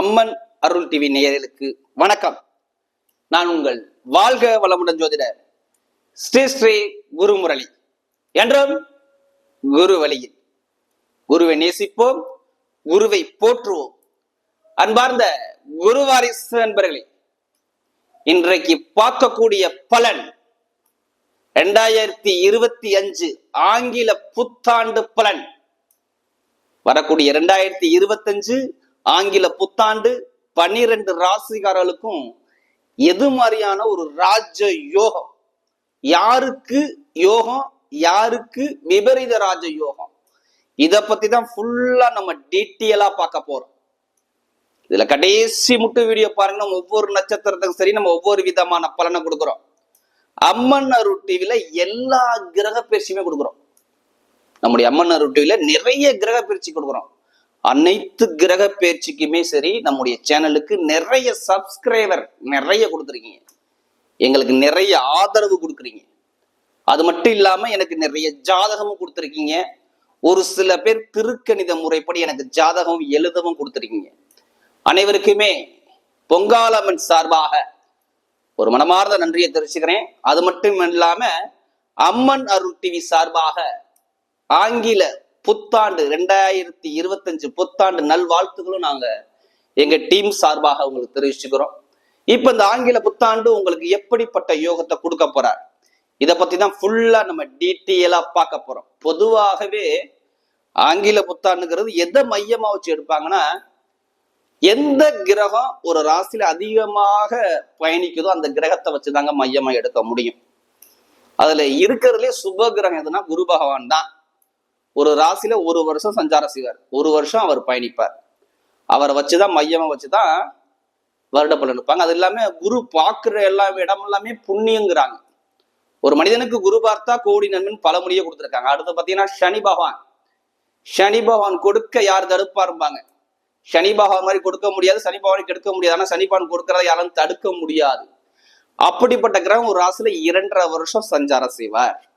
அம்மன் அருள் TV நேயர்களுக்கு வணக்கம். நான் உங்கள் வாழ்க வளமுடன் ஜோதிடர் ஸ்ரீ ஸ்ரீ குருமுரளி. என்றும் குரு வழியில் குருவை நேசிப்போம் குருவை போற்றுவோம். அன்பார்ந்த குருவாரிசு நண்பர்களே இன்றைக்கு பார்க்கக்கூடிய பலன் ரெண்டாயிரத்தி இருபத்தி அஞ்சு ஆங்கில புத்தாண்டு பலன். வரக்கூடிய இரண்டாயிரத்தி இருபத்தஞ்சு ஆங்கில புத்தாண்டு பன்னிரண்டு ராசிகாரர்களுக்கும் எது மாதிரியான ஒரு ராஜ யோகம்? யாருக்கு யோகம்? யாருக்கு விபரீத ராஜ யோகம்? இத பத்தி தான் ஃபுல்லா நம்ம டீட்டெயிலா பார்க்க போறோம். இதுல கடைசி முட்டு வீடியோ பாருங்க. நம்ம ஒவ்வொரு நட்சத்திரத்துக்கும் சரி நம்ம ஒவ்வொரு விதமான பலனை கொடுக்குறோம். அம்மன் அருள் டிவில எல்லா கிரக பயிற்சியுமே கொடுக்குறோம். நம்முடைய அம்மன் அருள் டிவில நிறைய கிரக பயிற்சி கொடுக்குறோம். அனைத்து கிரக பேச்சுக்குமே சரி நம்முடைய சேனலுக்கு நிறைய சப்ஸ்கிரைபர் நிறைய கொடுத்துருக்கீங்க. எங்களுக்கு நிறைய ஆதரவு கொடுக்குறீங்க. அது மட்டும் இல்லாமல் எனக்கு நிறைய ஜாதகமும் கொடுத்துருக்கீங்க. ஒரு சில பேர் திருக்கணித முறைப்படி எனக்கு ஜாதகம் எழுதவும் கொடுத்துருக்கீங்க. அனைவருக்குமே பொங்காலம்மன் சார்பாக ஒரு மனமார்ந்த நன்றியை தெரிவிச்சுக்கிறேன். அது மட்டும் இல்லாம அம்மன் அருள் டிவி சார்பாக ஆங்கில புத்தாண்டு ரெண்டாயிரத்தி இருபத்தஞ்சு புத்தாண்டு நல்வாழ்த்துகளும் நாங்க எங்க டீம் சார்பாக உங்களுக்கு தெரிவிச்சுக்கிறோம். இப்ப இந்த ஆங்கில புத்தாண்டு உங்களுக்கு எப்படிப்பட்ட யோகத்தை கொடுக்க போறார்? இதை பத்தி தான் ஃபுல்லா நம்ம டீட்டெயிலா பார்க்க போறோம். பொதுவாகவே ஆங்கில புத்தாண்டுங்கிறது எதை மையமா வச்சு எடுப்பாங்கன்னா எந்த கிரகம் ஒரு ராசியில அதிகமாக பயணிக்குதோ அந்த கிரகத்தை வச்சுதாங்க மையமா எடுக்க முடியும். அதுல இருக்கிறதுலே சுப கிரகம் எதுனா குரு பகவான் தான். ஒரு ராசியில ஒரு வருஷம் சஞ்சாரம் செய்வார். ஒரு வருஷம் அவர் பயணிப்பார். அவரை வச்சுதான் மையமா வச்சுதான் வருட பலன் இருப்பாங்க அது இல்லாம குரு பார்க்கிற எல்லா இடம் எல்லாமே புண்ணியங்கிறாங்க. ஒரு மனிதனுக்கு குரு பார்த்தா கோடி நன்மைன்னு பல மொழியை கொடுத்துருக்காங்க. அடுத்து பாத்தீங்கன்னா சனி பகவான். சனி பகவான் கொடுக்க யார் தடுப்பாருப்பாங்க சனி பகவான் மாதிரி கொடுக்க முடியாது சனி பகவானை கெடுக்க முடியாது. ஆனா சனி பகவான் கொடுக்கறத யாரும் தடுக்க முடியாது. அப்படிப்பட்ட கிரகம் ஒரு ராசியில இரண்டரை வருஷம் சஞ்சாரம் செய்வார்.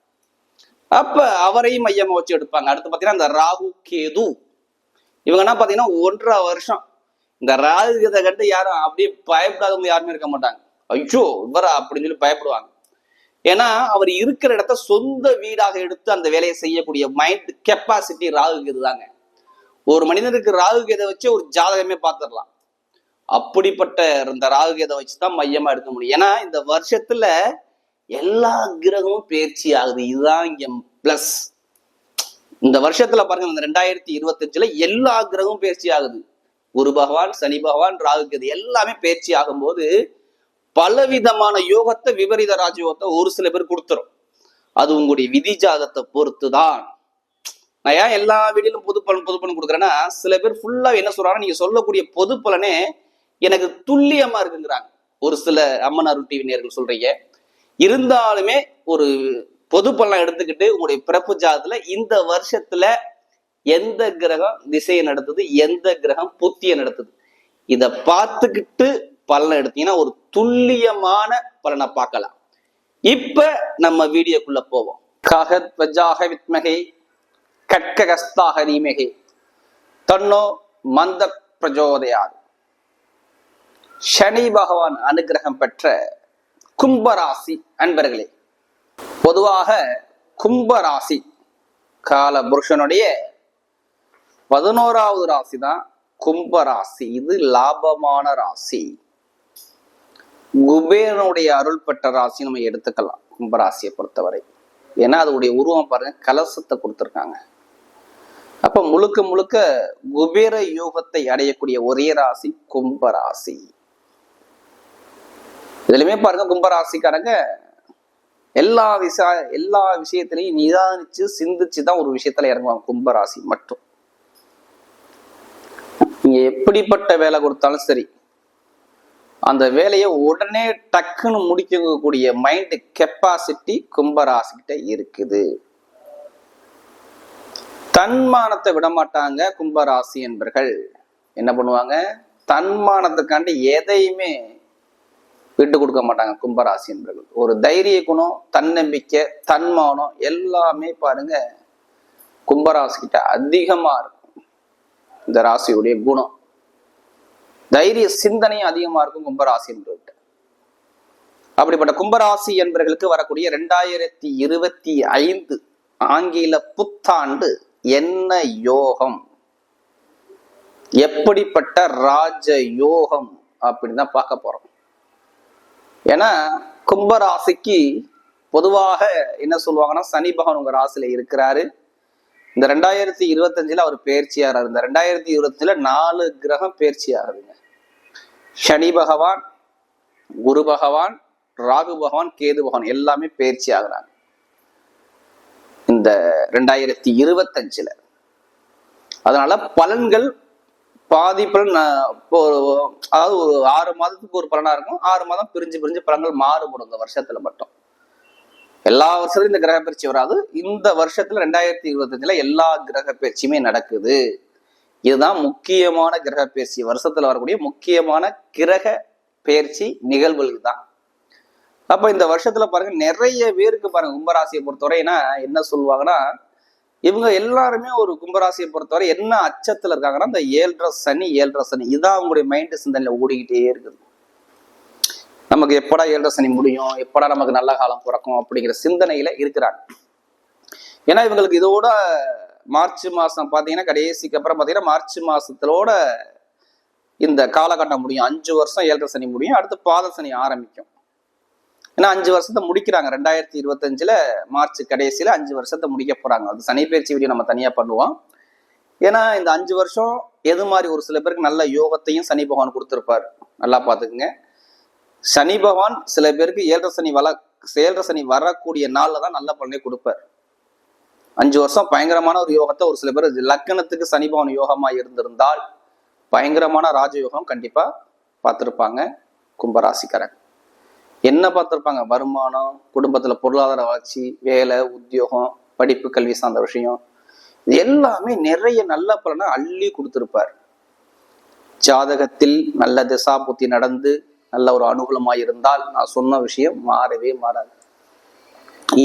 அப்ப அவரையும் மையமா வச்சு எடுப்பாங்க. அடுத்து பாத்தீங்கன்னா இந்த ராகு கேது. இவங்க என்ன பாத்தீங்கன்னா ஒன்றரை வருஷம். இந்த ராகு கேதை கண்டு யாரும் அப்படியே பயப்படாதவங்க யாருமே இருக்க மாட்டாங்க. ஐயோ இவரா அப்படின்னு சொல்லி பயப்படுவாங்க. ஏன்னா அவர் இருக்கிற இடத்த சொந்த வீடாக எடுத்து அந்த வேலையை செய்யக்கூடிய மைண்ட் கெப்பாசிட்டி ராகு கேது தாங்க. ஒரு மனிதனுக்கு ராகு கேதை வச்சு ஒரு ஜாதகமே பார்த்துடலாம் அப்படிப்பட்ட இந்த ராகு கேதை வச்சு தான் மையமா எடுக்க முடியும். ஏன்னா இந்த வருஷத்துல எல்லா கிரகமும் பயிற்சி ஆகுது. இதுதான் இங்க பிளஸ் இந்த வருஷத்துல பாருங்க இந்த ரெண்டாயிரத்தி இருபத்தஞ்சுல எல்லா கிரகமும் பயிற்சி ஆகுது. குரு பகவான் சனி பகவான் ராகு கேது எல்லாமே பயிற்சி ஆகும்போது பலவிதமான யோகத்தை விபரீத ராஜயோகத்தை ஒரு சில பேர் கொடுத்துரும். அது உங்களுடைய விதி ஜாகத்தை பொறுத்து தான் நான் ஏன் எல்லா வீடியிலும் பொது பலன் பொது பலன் கொடுக்குறேன்னா சில பேர் ஃபுல்லா என்ன சொல்றாங்க நீங்க சொல்லக்கூடிய பொது பலனே எனக்கு துல்லியமா இருக்குங்கிறாங்க. ஒரு சில அம்மன் அருள் டிவி நேர்கள் சொல்றீங்க. இருந்தாலுமே ஒரு பொது பலன் எடுத்துக்கிட்டு உங்களுடைய பிறப்பு ஜாதத்துல இந்த வருஷத்துல எந்த கிரகம் திசையை நடத்துது எந்த கிரகம் புத்தியை நடத்துது? இத பார்த்துக்கிட்டு பலனை எடுத்தீங்கன்னா ஒரு துல்லியமான பலனை பார்க்கலாம். இப்ப நம்ம வீடியோக்குள்ள போவோம். ககத் வஜாக வித்மகை கட்ககஸ்தாக தீமகை தன்னோ மந்த பிரஜோதயாது. சனி பகவான் அனுகிரகம் பெற்ற கும்பராசி அன்பர்களே பொதுவாக கும்பராசி கால புருஷனுடைய பதினோராவது ராசி தான் கும்பராசி. இது லாபமான ராசி. குபேரனுடைய அருள் பெற்ற ராசி நம்ம எடுத்துக்கலாம் கும்பராசியை பொறுத்தவரை. ஏன்னா அதோடைய உருவம் பாருங்க கலசத்தை கொடுத்துருக்காங்க. அப்ப முழுக்க முழுக்க குபேர யோகத்தை அடையக்கூடிய ஒரே ராசி கும்பராசி. இதுலயுமே பாருங்க கும்பராசிக்காரங்க எல்லா விஷய எல்லா விஷயத்திலையும் நிதானிச்சு சிந்திச்சு தான் ஒரு விஷயத்துல இறங்குவாங்க கும்பராசி மட்டும். நீங்க எப்படிப்பட்ட வேலை கொடுத்தாலும் சரி அந்த வேலையை உடனே டக்குன்னு முடிக்கக்கூடிய மைண்ட் கெப்பாசிட்டி கும்பராசிக்கிட்ட இருக்குது. தன்மானத்தை விடமாட்டாங்க கும்பராசி என்பர்கள். என்ன பண்ணுவாங்க? தன்மானத்துக்காண்டி எதையுமே விட்டு கொடுக்க மாட்டாங்க கும்பராசி என்பர்கள். ஒரு தைரிய குணம் தன்னம்பிக்கை தன்மானம் எல்லாமே பாருங்க கும்பராசி கிட்ட அதிகமா இருக்கும். இந்த ராசியுடைய குணம். தைரிய சிந்தனையும் அதிகமா இருக்கும் கும்பராசி என்பவர்கிட்ட. அப்படிப்பட்ட கும்பராசி என்பவர்களுக்கு வரக்கூடிய ரெண்டாயிரத்தி இருபத்தி ஐந்து ஆங்கில புத்தாண்டு என்ன யோகம்? எப்படிப்பட்ட ராஜ யோகம் அப்படின்னு தான் பார்க்க போறோம். ஏன்னா கும்பராசிக்கு பொதுவாக என்ன சொல்லுவாங்கன்னா சனி பகவான் உங்க ராசியில இருக்கிறாரு. இந்த ரெண்டாயிரத்தி இருபத்தஞ்சுல அவர் பயிற்சியாகிறார் இந்த ரெண்டாயிரத்தி இருபத்தஞ்சுல நாலு கிரகம் பயிற்சி ஆகுதுங்க சனி பகவான் குரு பகவான் ராகு பகவான் கேது பகவான் எல்லாமே பயிற்சி ஆகுறாங்க இந்த ரெண்டாயிரத்தி இருபத்தஞ்சுல. அதனால பலன்கள் பாதி பலன் அதாவது ஒரு ஆறு மாதத்துக்கு ஒரு பலனா இருக்கும். ஆறு மாதம் பிரிஞ்சு பிரிஞ்சு பலன்கள் மாறுபடும் இந்த வருஷத்துல மட்டும். எல்லா வருஷத்துலயும் இந்த கிரக பயிற்சி வராது. இந்த வருஷத்துல ரெண்டாயிரத்தி இருபத்தஞ்சுல எல்லா கிரக பயிற்சியுமே நடக்குது. இதுதான் முக்கியமான கிரக பயிற்சி. வருஷத்துல வரக்கூடிய முக்கியமான கிரக பயிற்சி நிகழ்வுகள் தான். அப்ப இந்த வருஷத்துல பாருங்க நிறைய பேருக்கு பாருங்க கும்பராசியை பொறுத்தவரைனா என்ன சொல்லுவாங்கன்னா இவங்க எல்லாருமே ஒரு கும்பராசியை பொறுத்தவரை என்ன அச்சத்துல இருக்காங்கன்னா இந்த ஏழ்ரை சனி ஏழ்ரை சனி. இதான் அவங்களுடைய மைண்டு சிந்தனையில ஓடிக்கிட்டே இருக்குது. நமக்கு எப்படா ஏழரை சனி முடியும்? எப்படா நமக்கு நல்ல காலம் பிறக்கும் அப்படிங்கிற சிந்தனையில இருக்கிறாங்க. ஏன்னா இவங்களுக்கு இதோட மார்ச் மாசம் பாத்தீங்கன்னா கடைசிக்கு அப்புறம் பாத்தீங்கன்னா மார்ச் மாதத்திலோட இந்த காலகட்டம் முடியும். அஞ்சு வருஷம் ஏழரை சனி முடியும். அடுத்து பாத சனி ஆரம்பிக்கும். ஏன்னா அஞ்சு வருஷத்தை முடிக்கிறாங்க. ரெண்டாயிரத்தி இருபத்தஞ்சுல மார்ச் கடைசியில அஞ்சு வருஷத்தை முடிக்க போறாங்க. அது சனி பயிற்சி வீடியோ நம்ம தனியா பண்ணுவோம். ஏன்னா இந்த அஞ்சு வருஷம் எது மாதிரி ஒரு சில பேருக்கு நல்ல யோகத்தையும் சனி பகவான் கொடுத்துருப்பாரு. நல்லா பாத்துக்குங்க சனி பகவான் சில பேருக்கு ஏழரை சனி வள ஏழரை சனி வரக்கூடிய நாள்ல தான் நல்ல பலனை கொடுப்பார். அஞ்சு வருஷம் பயங்கரமான ஒரு யோகத்தை ஒரு சில பேர் லக்கணத்துக்கு சனி பகவான் யோகமா இருந்திருந்தால் பயங்கரமான ராஜயோகம் கண்டிப்பா பார்த்துருப்பாங்க கும்பராசிக்காரன் என்ன பார்த்துருப்பாங்க? வருமானம் குடும்பத்தில் பொருளாதார வளர்ச்சி வேலை உத்தியோகம் படிப்பு கல்வி சார்ந்த விஷயம் இது எல்லாமே நிறைய நல்ல பலனை அள்ளி கொடுத்துருப்பார். ஜாதகத்தில் நல்ல திசா புத்தி நடந்து நல்ல ஒரு அனுகூலமாக இருந்தால் நான் சொன்ன விஷயம் மாறவே மாறாது.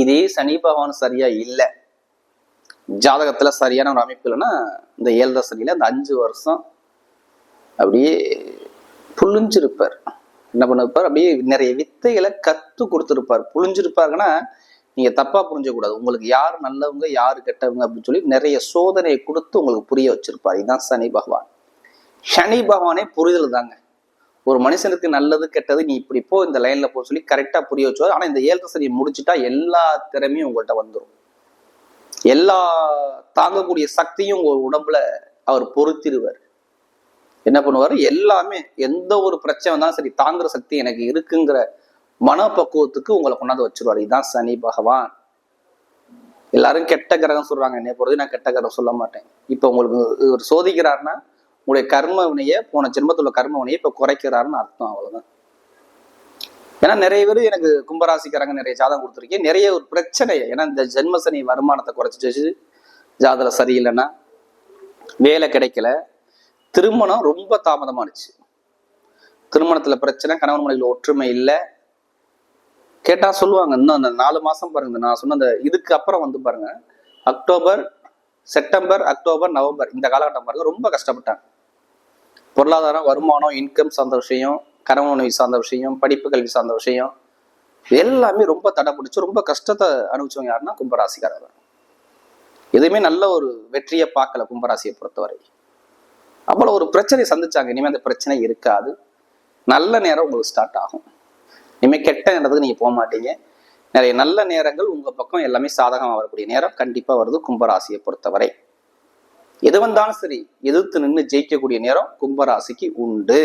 இதே சனி பகவான் சரியா இல்லை. ஜாதகத்துல சரியான ஒரு அமைப்பு இல்லைன்னா இந்த ஏழரை சனியில அந்த அஞ்சு வருஷம் அப்படியே புழிஞ்சிருப்பார். என்ன பண்ணிருப்பார் அப்படியே நிறைய வித்தைகளை கத்து கொடுத்துருப்பார். புழிஞ்சிருப்பாருன்னா நீங்க தப்பா புரிஞ்சக்கூடாது உங்களுக்கு யார் நல்லவங்க யார் கெட்டவங்க அப்படின்னு சொல்லி நிறைய சோதனையை கொடுத்து உங்களுக்கு புரிய வச்சிருப்பார். இதுதான் சனி பகவான். சனி பகவானே புரிதல் தாங்க. ஒரு மனுஷனுக்கு நல்லது கெட்டது நீ இப்படி போ இந்த லைன்ல போ சொல்லி கரெக்டா புரிய வச்சுவார். ஆனா இந்த ஏழரை சனி முடிச்சுட்டா எல்லா திறமையும் உங்கள்கிட்ட வந்துடும் எல்லா தாங்கக்கூடிய சக்தியும் உங்க உடம்புல அவர் பொருத்திடுவார். என்ன பண்ணுவார்? எல்லாமே எந்த ஒரு பிரச்சனை வந்தாலும் சரி தாங்குற சக்தி எனக்கு இருக்குங்கிற மனப்பக்குவத்துக்கு உங்களை கொண்டாந்து வச்சிருவாரு. இதுதான் சனி பகவான். எல்லாரும் கெட்ட கிரகம் சொல்றாங்க. என்னை பொறுத்து நான் கெட்ட கிரகம் சொல்ல மாட்டேன். இப்ப உங்களுக்கு இவர் சோதிக்கிறாருன்னா உங்களுடைய கர்ம வினையை போன ஜென்மத்துல கர்ம வினையை இப்ப குறைக்கிறாருன்னு அர்த்தம் அவ்வளவுதான். ஏன்னா நிறைய பேர் எனக்கு கும்பராசிக்காரங்க நிறைய ஜாதகம் கொடுத்துருக்கேன். நிறைய ஒரு பிரச்சனை. ஏன்னா இந்த ஜென்ம சனி வருமானத்தை குறைச்சிச்சு ஜாதகம் சரியில்லைன்னா வேலை கிடைக்கல. திருமணம் ரொம்ப தாமதமானுச்சு. திருமணத்துல பிரச்சனை கணவன் மனைவியில் ஒற்றுமை இல்லை. கேட்டா சொல்லுவாங்க இன்னும் அந்த நாலு மாசம் பாருங்க நான் சொன்ன அந்த இதுக்கு அப்புறம் வந்து பாருங்க அக்டோபர் செப்டம்பர் அக்டோபர் நவம்பர் இந்த காலகட்டம் பாருங்க ரொம்ப கஷ்டப்பட்டாங்க. பொருளாதாரம் வருமானம் இன்கம் சார்ந்த விஷயம் கணவன் மனைவி சார்ந்த விஷயம் படிப்பு கல்வி சார்ந்த விஷயம் எல்லாமே ரொம்ப தடை பிடிச்சி ரொம்ப கஷ்டத்தை அனுபவிச்சவங்க யாருன்னா கும்பராசிக்காரர். எதுவுமே நல்ல ஒரு வெற்றியை பார்க்கல கும்பராசியை பொறுத்தவரை. அவ்வளோ ஒரு பிரச்சனை சந்திச்சாங்க. இனிமே அந்த பிரச்சனை இருக்காது. நல்ல நேரம் உங்களுக்கு ஸ்டார்ட் ஆகும். இனிமேல் கெட்ட நேரத்துக்கு நீங்கள் போக மாட்டீங்க. நிறைய நல்ல நேரங்கள் உங்கள் பக்கம் எல்லாமே சாதகமாக வரக்கூடிய நேரம் கண்டிப்பாக வருது கும்பராசியை பொறுத்தவரை. எது வந்தாலும் சரி எதிர்த்து நின்று ஜெயிக்கக்கூடிய நேரம் கும்பராசிக்கு உண்டு.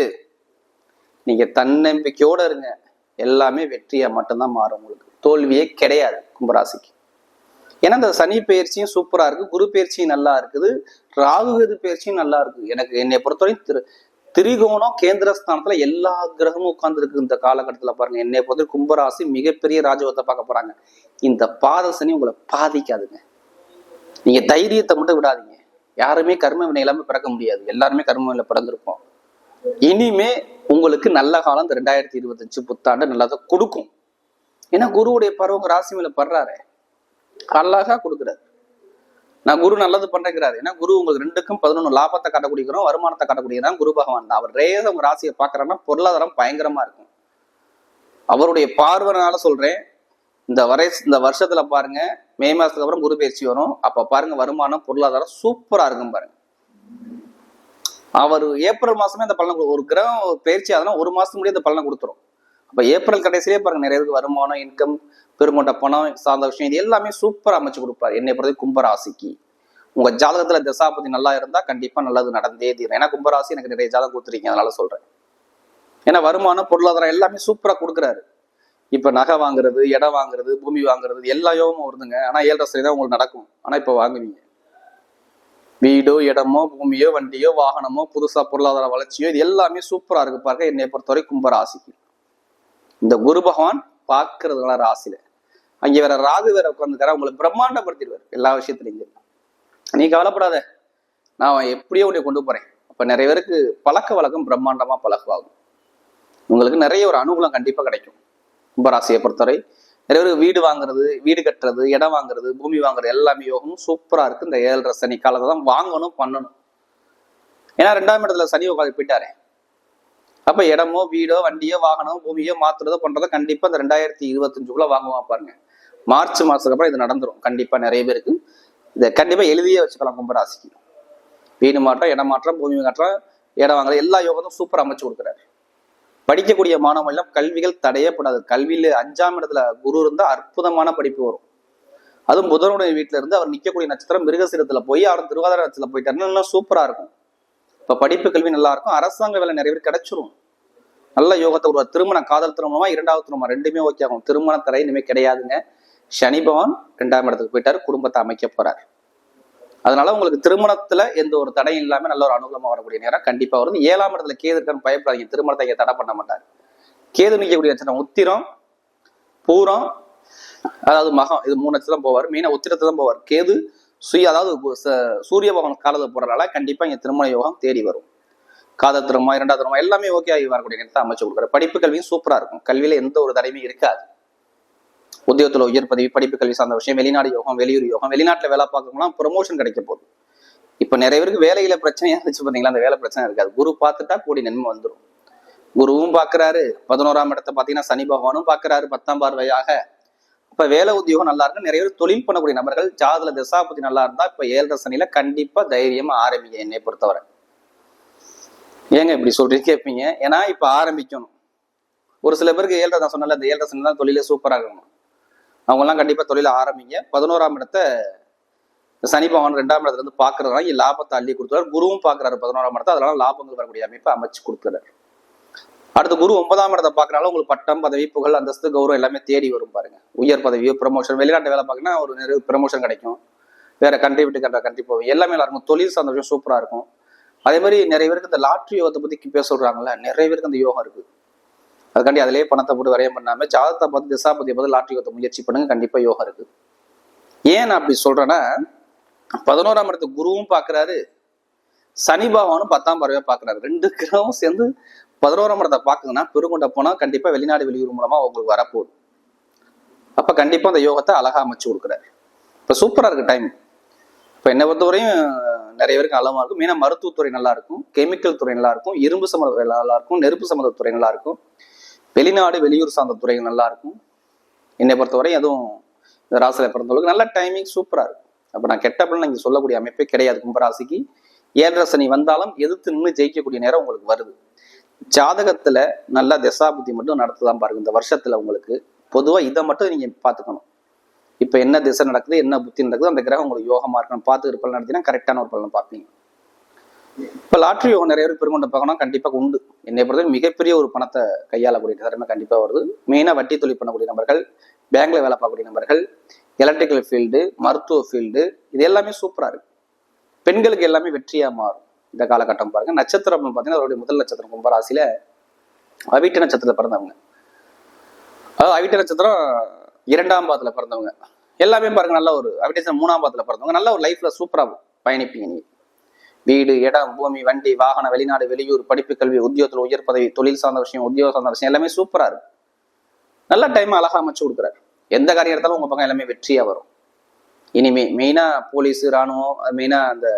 நீங்கள் தன்னம்பிக்கையோடு இருங்க. எல்லாமே வெற்றியாக மட்டும்தான் மாறும் உங்களுக்கு. தோல்வியே கிடையாது கும்பராசிக்கு. ஏன்னா இந்த சனி பயிற்சியும் சூப்பரா இருக்கு. குரு பயிற்சியும் நல்லா இருக்குது. ராகுகது பயிற்சியும் நல்லா இருக்கு. எனக்கு என்னை பொறுத்தவரை திரு திரிகோணம் கேந்திரஸ்தானத்துல எல்லா கிரகமும் உட்கார்ந்துருக்கு இந்த காலகட்டத்துல பாருங்க. என்னை பொறுத்த கும்பராசி மிகப்பெரிய ராஜவத்தை பார்க்க போறாங்க. இந்த பாத சனி உங்களை பாதிக்காதுங்க. நீங்க தைரியத்தை மட்டும் விடாதீங்க. யாருமே கர்ம வினை இல்லாம பிறக்க முடியாது. எல்லாருமே கர்ம வினையில பிறந்திருப்போம். இனிமே உங்களுக்கு நல்ல காலம் இந்த ரெண்டாயிரத்தி இருபத்தஞ்சு புத்தாண்டு நல்லதை கொடுக்கும். ஏன்னா குருவுடைய பருவங்க ராசி மேல படுறாரு. அழகா கொடுக்குறாரு. நான் குரு நல்லது பண்றேங்கிறாரு. ஏன்னா குரு உங்களுக்கு ரெண்டுக்கும் பதினொன்று லாபத்தை காட்டக்கூடிக்கிறோம் வருமானத்தை காட்டக்கூடியதான் குரு பகவான். தான் அவர் ரேச உங்க ராசியை பார்க்கறன்னா பொருளாதாரம் பயங்கரமா இருக்கும். அவருடைய பார்வைனால சொல்றேன். இந்த வரை இந்த வருஷத்துல பாருங்க மே மாசத்துக்கு அப்புறம் குரு பயிற்சி வரும். அப்ப பாருங்க வருமானம் பொருளாதாரம் சூப்பரா இருக்கும் பாருங்க. அவர் ஏப்ரல் மாசமே அந்த பலனை ஒரு கிரகம் பயிற்சி ஆகுதுன்னா ஒரு மாசத்துக்கு முன்னாடி அந்த பலனை கொடுத்துரும். இப்போ ஏப்ரல் கடைசியிலே பாருங்க நிறைய பேருக்கு வருமானம் இன்கம் பெருங்கொண்ட பணம் சார்ந்த விஷயம் இது எல்லாமே சூப்பராக அமைச்சு கொடுப்பாரு. என்னை பொறுத்த கும்பராசிக்கு. உங்க ஜாதகத்துல தசாபதி நல்லா இருந்தா கண்டிப்பா நல்லது நடந்தே தீரும். ஏன்னா கும்பராசி எனக்கு நிறைய ஜாதகம் கொடுத்துருக்கீங்க அதனால சொல்றேன். ஏன்னா வருமானம் பொருளாதாரம் எல்லாமே சூப்பரா கொடுக்குறாரு. இப்ப நகை வாங்குறது இடம் வாங்குறது பூமி வாங்குறது எல்லா யோகமும் வருதுங்க. ஆனா ஏழரை சரி தான் உங்களுக்கு நடக்கும். ஆனா இப்ப வாங்குவீங்க வீடோ இடமோ பூமியோ வண்டியோ வாகனமோ புதுசா பொருளாதார வளர்ச்சியோ இது எல்லாமே சூப்பரா இருக்கு பாருங்க. என்னை பொறுத்தவரை கும்பராசிக்கு. இந்த குரு பகவான் பார்க்கறதுனால ராசியில. அங்கே வேற ராகு வேற உட்காந்துக்கார உங்களை பிரம்மாண்டப்படுத்திடுவார் எல்லா விஷயத்துலையும். நீ கவலைப்படாத நான் எப்படியோ உன்னை கொண்டு போறேன். அப்ப நிறைய பேருக்கு பழக்க வழக்கம் பிரம்மாண்டமா பழகுவாகும் உங்களுக்கு நிறைய ஒரு அனுகூலம் கண்டிப்பா கிடைக்கும். கும்பராசியை பொறுத்தவரை நிறைய பேர் வீடு வாங்குறது வீடு கட்டுறது இடம் வாங்குறது பூமி வாங்குறது எல்லாமே யோகமும் சூப்பரா இருக்கு. இந்த ஏழரை சனி காலத்தை தான் வாங்கணும் பண்ணணும். ஏன்னா ரெண்டாம் இடத்துல சனி உட்காந்து போயிட்டாரே. அப்ப இடமோ வீடோ வண்டியோ வாகனமோ பூமியோ மாத்துறதோ பண்றதோ கண்டிப்பா இந்த ரெண்டாயிரத்தி இருபத்தஞ்சுக்குள்ள வாங்குவான் பாருங்க. மார்ச் மாசத்துக்கு அப்புறம் இது நடந்துரும். கண்டிப்பா நிறைய பேருக்கு. இதை கண்டிப்பா எழுதியே வச்சுக்கலாம் கும்பராசிக்கு. வீடு மாற்றம் இடம் மாற்றம் பூமி மாற்றம் இடம் வாங்குறது எல்லா யோகத்தும் சூப்பர் அமைச்சு கொடுக்குறாரு. படிக்கக்கூடிய மாணவர்கள்லாம் கல்விகள் தடையப்படாது. கல்வியில அஞ்சாம் இடத்துல குரு இருந்தா அற்புதமான படிப்பு வரும். அதுவும் புதனுடைய வீட்டுல இருந்து அவர் நிற்கக்கூடிய நட்சத்திரம் மிருகசீரத்துல போய் அவர் திருவாதிர நட்சத்திரத்துல போயிட்டாருன்னா இன்னும் சூப்பரா இருக்கும். இப்ப படிப்பு கல்வி நல்லா இருக்கும் அரசாங்க வேலை நிறைய பேர் கிடைச்சிரும். நல்ல யோகத்தை ஒரு திருமணம் காதல் திருமணமா இரண்டாவது திருமணம் ரெண்டுமே ஓகே ஆகும். திருமண தடை இனிமே கிடையாதுங்க. சனி பகவான் ரெண்டாம் இடத்துக்கு போயிட்டாரு குடும்பத்தை அமைக்க போறார். அதனால உங்களுக்கு திருமணத்துல எந்த ஒரு தடையும் இல்லாம நல்ல ஒரு அனுகூலமா வரக்கூடிய நேரம் கண்டிப்பா வருது. ஏழாம் இடத்துல கேது இருக்கான்னு பயப்படாதீங்க திருமணத்தை இங்க தடை பண்ண மாட்டார். கேது நிற்கக்கூடிய நட்சத்திரம் உத்திரம் பூரம் அதாவது மகம் இது மூணு நட்சத்திரம் போவார். மெயினா உத்திரத்தை தான் போவார். கேது சுய அதாவது ச- சூரிய பகவான் காலத்தை போடுறதுனால கண்டிப்பா இங்க திருமண யோகம் தேடி வரும். காதல் திருமணம் இரண்டாவது திருமணம் எல்லாமே ஓகே ஆகி வரக்கூடிய நேரத்தை அமைச்சு கொடுக்குற படிப்பு கல்வியும் சூப்பரா இருக்கும். கல்வியில எந்த ஒரு தடையுமே இருக்காது. உத்தியோகத்துல உயர் பதவி படிப்பு கல்வி சார்ந்த விஷயம் வெளிநாடு யோகம் வெளியூர் யோகம் வெளிநாட்டுல வேலை பார்க்கறவங்களாம் ப்ரொமோஷன் கிடைக்க போகுது. இப்ப நிறைய பேருக்கு வேலையில பிரச்சனையா இருந்துச்சு பாத்தீங்களா? அந்த வேலை பிரச்சனை இருக்காது. குரு பார்த்துட்டா கூடி நன்மை வந்துடும் குருவும் பாக்குறாரு பதினோராம் இடத்தை பாத்தீங்கன்னா சனி பகவானும் பார்க்கறாரு. பத்தாம் பார்வையாக இப்ப வேலை உத்தியோகம் நல்லா இருக்கு நிறைய பேர் தொழில் பண்ணக்கூடிய நபர்கள் ஜாதுல திசாபதி நல்லா இருந்தா இப்ப ஏழரை சனியில கண்டிப்பா தைரியமா ஆரம்பிங்க என்னை பொறுத்தவரை. ஏங்க இப்படி சொல்றீங்க கேட்பீங்க ஏன்னா இப்ப ஆரம்பிக்கணும். ஒரு சில பேருக்கு ஏழரை தான் சொன்னால இந்த ஏழரை சனி தான் தொழிலே சூப்பரா இருக்கணும். அவங்கெல்லாம் கண்டிப்பா தொழில ஆரம்பிங்க. பதினோராம் இடத்தை சனி பகவான் ரெண்டாம் இடத்துல இருந்து பாக்குறதுனால லாபத்தை அள்ளி கொடுத்துறாரு குருவும் பாக்குறாரு பதினோராம் இடத்தை. அதனால லாபங்கள் வரக்கூடிய அமைப்பை அமைச்சு கொடுக்குறாரு அடுத்து குரு ஒன்பதாம் இடத்தை பாக்குறாலும் உங்களுக்கு பட்டம் பதவி புகழ் அந்தஸ்து கௌரவம் எல்லாமே தேடி வரும் பாருங்க. உயர் பதவியோ ப்ரமோஷன் வெளிநாட்டு வேலை பார்க்கணும்னா ஒரு நிறைய ப்ரமோஷன் கிடைக்கும். வேற கண்ட்ரி விட்டு கண்ட கண்ட்ரி போவோம் எல்லாமே நல்லா இருக்கும். தொழில் சார்ந்த விஷயம் சூப்பரா இருக்கும். அதே மாதிரி நிறைய பேருக்கு இந்த லாட்ரி யோகத்தை பத்தி பேச சொல்றாங்கல்ல நிறைய பேருக்கு அந்த யோகம் இருக்கு. அதுக்காண்டி அதிலேயே பணத்தை போட்டு வரையம் பண்ணாம ஜாதகத்தை பார்த்து திசாபதியை பார்த்து லாட்ரி யோகத்தை முயற்சி பண்ணுங்க. கண்டிப்பா யோகம் இருக்கு. ஏன் நான் அப்படி சொல்றேன்னா பதினோராம் இடத்து குருவும் பாக்குறாரு சனி பகவானும் பத்தாம் பார்வையா பாக்குறாரு ரெண்டு கிரகமும் சேர்ந்து பதினோராம் இடத்தை பார்க்குங்கன்னா பெருங்கொண்ட போனால் கண்டிப்பாக வெளிநாடு வெளியூர் மூலமாக உங்களுக்கு வரப்போகுது. அப்போ கண்டிப்பாக அந்த யோகத்தை அழகா அமைச்சு கொடுக்குறாரு. இப்போ சூப்பராக இருக்கு டைம் இப்போ என்னை பொறுத்தவரையும் நிறைய பேருக்கு அளவா இருக்கும். மெயினாக மருத்துவத்துறை நல்லா இருக்கும். கெமிக்கல் துறை நல்லா இருக்கும். இரும்பு சம்மந்த துறை நல்லா இருக்கும். நெருப்பு சம்மந்த துறை நல்லா இருக்கும். வெளிநாடு வெளியூர் சார்ந்த துறைகள் நல்லா இருக்கும். என்னை பொறுத்தவரை அதுவும் இந்த ராசியில் பிறந்தவங்களுக்கு நல்ல டைமிங் சூப்பராக இருக்கும் அப்போ நான் கெட்ட நீங்கள் சொல்லக்கூடிய அமைப்பே கிடையாது. கும்பராசிக்கு. ஏழரை சனி வந்தாலும் எதிர்த்து நின்று ஜெயிக்கக்கூடிய நேரம் உங்களுக்கு வருது. ஜாதகத்துல நல்ல திசாபுத்தி மட்டும் நடத்துதான் பாருங்க. இந்த வருஷத்துல உங்களுக்கு பொதுவா இதை மட்டும் நீங்க பாத்துக்கணும் இப்ப என்ன திசை நடக்குது என்ன புத்தி நடக்குது அந்த கிரகம் உங்களுக்கு யோகமா இருக்கணும். பார்த்து ஒரு பலன் நடத்தினா கரெக்டான ஒரு பலன் பார்ப்பீங்க. இப்ப லாட்ரி யோகம் நிறைய பேர் பெருங்கொண்ட பார்க்கணும் கண்டிப்பாக உண்டு. என்னை பொறுத்தவரை மிகப்பெரிய ஒரு பணத்தை கையாளக்கூடிய திறமை கண்டிப்பா வருது. மெயினா வட்டி தொழில் பண்ணக்கூடிய நபர்கள் பேங்க்ல வேலை பார்க்கக்கூடிய நபர்கள் எலக்ட்ரிக்கல் ஃபீல்டு மருத்துவ ஃபீல்டு இது எல்லாமே சூப்பரா இருக்கு. பெண்களுக்கு எல்லாமே வெற்றியா மாறும். இந்த காலகட்டம் பாருங்க. நட்சத்திரம் பார்த்தீங்கன்னா அவருடைய முதல் நட்சத்திரம் கும்பராசியில அவிட்ட நட்சத்திரத்தில் பிறந்தவங்க. அதாவது அவிட்ட நட்சத்திரம் இரண்டாம் பாதத்தில் பிறந்தவங்க. எல்லாமே பாருங்க நல்ல ஒரு அவிட்ட நட்சத்திரம் மூணாம் பாதத்தில் பிறந்தவங்க. நல்ல ஒரு லைஃப்ல சூப்பராக பயணிப்பீங்க நீங்க. வீடு இடம் பூமி வண்டி வாகனம் வெளிநாடு வெளியூர் படிப்பு கல்வி உத்தியோகத்தில் உயர் பதவி தொழில் சார்ந்த விஷயம் உத்தியோக சார்ந்த விஷயம் எல்லாமே சூப்பராக இருக்கு நல்ல டைம் அழகாக அமைச்சு கொடுக்குறாரு. எந்த காரியம் எடுத்தாலும் உங்க பக்கம் எல்லாமே வெற்றியாக வரும். இனிமே மெயினாக போலீஸ் ராணுவம் மெயினாக அந்த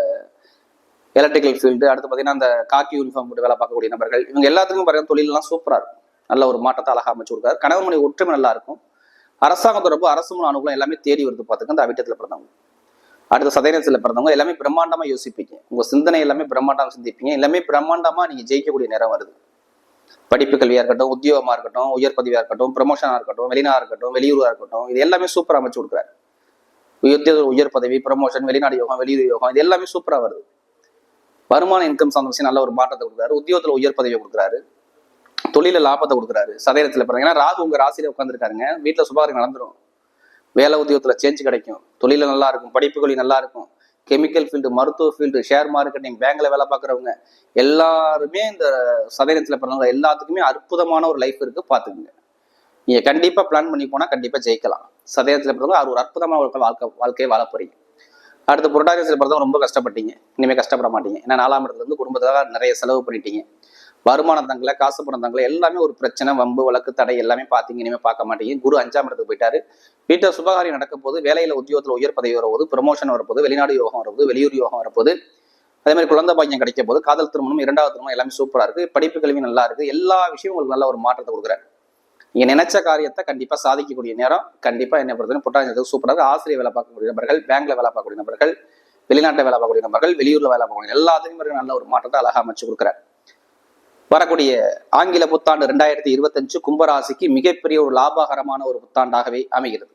எலக்ட்ரிக்கல் ஃபீல்டு அடுத்து பார்த்தீங்கன்னா அந்த காக்கி யூனிஃபார்ம் போட்டு வேலை பார்க்கக்கூடிய நபர்கள் இவங்க எல்லாத்துக்கும் பாருங்க தொழிலெல்லாம் சூப்பராக இருக்கும். நல்ல ஒரு மாற்றத்தை அழகாக அமைச்சு கொடுக்காரு. கணவன் ஒற்றுமை நல்லா இருக்கும். அரசாங்க தொடர்பு அரசு மூலம் அனுகூலம் எல்லாமே தேடி வருது பார்த்துங்க அந்த அவிட்டத்தில் பிறந்தவங்க. அடுத்த சதயத்தில் பிறந்தவங்க எல்லாமே பிரம்மாண்டமாக யோசிப்பீங்க. உங்கள் சிந்தனை எல்லாமே பிரம்மாண்டமாக சிந்திப்பீங்க. எல்லாமே பிரம்மாண்டமாக நீங்கள் ஜெயிக்கக்கூடிய நேரம் வருது. படிப்பு கல்வியாக இருக்கட்டும் உத்தியோகமாக இருக்கட்டும் உயர் பதவியாக இருக்கட்டும் ப்ரமோஷனாக இருக்கட்டும் வெளிநாடாக இருக்கட்டும் வெளியூராக இருக்கட்டும் இது எல்லாமே சூப்பராக அமைச்சு கொடுக்குறாரு. உயர்த்திய உயர் பதவி ப்ரமோஷன் வெளிநாடு யோகம் வெளியூர் யோகம் இது எல்லாமே சூப்பராக வருது. வருமான இன்கம் சார்ந்த விஷயம் நல்ல ஒரு மாற்றத்தை கொடுக்குறாரு. உத்தியோகத்தில் உயர் பதவியை கொடுக்குறாரு. தொழில லாபத்தை கொடுக்குறாரு. சதயத்தில் பிறகு ஏன்னா ராகு உங்க ராசியில உட்காந்துருக்காருங்க வீட்டில் சுபாரம் நடந்துடும் வேலை உத்தியோகத்தில் சேஞ்ச் கிடைக்கும். தொழில நல்லா இருக்கும். படிப்புகளில் நல்லா இருக்கும். கெமிக்கல் ஃபீல்டு மருத்துவ ஃபீல்டு ஷேர் மார்க்கெட்டிங் பேங்க்ல வேலை பார்க்குறவங்க எல்லாருமே இந்த சதயத்தில் பிறந்தவங்க எல்லாத்துக்குமே அற்புதமான ஒரு லைஃப் இருக்கு. பார்த்துக்குங்க. நீங்க கண்டிப்பா பிளான் பண்ணி போனா கண்டிப்பா ஜெயிக்கலாம். சதயத்தில் பிறந்தவங்க அது ஒரு அற்புதமான ஒரு வாழ்க்கை வாழ்க்கையை வாழ போறீங்க. அடுத்து புரட்டாசி பிறந்தவங்க ரொம்ப கஷ்டப்பட்டீங்க. இனிமேல் கஷ்டப்பட மாட்டீங்க. ஏன்னா நாலாம் இடத்துல இருந்து குடும்பத்துக்காக நிறைய செலவு பண்ணிட்டீங்க. வருமானம் தங்களை காசு பணம் தங்களை எல்லாமே ஒரு பிரச்சனை வம்பு வழக்கு தடை எல்லாமே பார்த்தீங்க இனிமேல் பார்க்க மாட்டீங்க. குரு அஞ்சாம் இடத்துக்கு போயிட்டாரு. வீட்டில் சுபகாரியம் நடக்கும் போது வேலையில் உத்தியோகத்தில் உயர் பதவி வரப்போது ப்ரமோஷன் வரப்போது வெளிநாடு யோகம் வரப்போது வெளியூர் யோகம் வரப்போது அதே மாதிரி குழந்தை பாக்கியம் கிடைக்க போது காதல் திருமணம் இரண்டாவது திருமணம் எல்லாமே சூப்பராக இருக்குது படிப்பு கல்வி நல்லா இருக்குது எல்லா விஷயமும் உங்களுக்கு நல்ல ஒரு மாற்றத்தை கொடுக்குறாரு. நீங்க நினைச்ச காரியத்தை கண்டிப்பா சாதிக்கக்கூடிய நேரம் கண்டிப்பா என்ன பொறுத்தவரை புட்டாஞ்சத்துக்கு சூப்பராக ஆசிரியர் வேலை பார்க்கக்கூடிய நபர்கள் பேங்க்ல வேலை பார்க்கக்கூடிய நபர்கள் வெளிநாட்டில் வேலை பார்க்கக்கூடிய நபர்கள் வெளியூர்ல வேலை பார்க்கக்கூடிய எல்லாத்துக்கும் நல்ல ஒரு மாற்றத்தை அழகா அமைச்சு கொடுக்குறாரு. வரக்கூடிய ஆங்கில புத்தாண்டு ரெண்டாயிரத்தி இருபத்தஞ்சு கும்பராசிக்கு மிகப்பெரிய ஒரு லாபகரமான ஒரு புத்தாண்டாகவே அமைகிறது.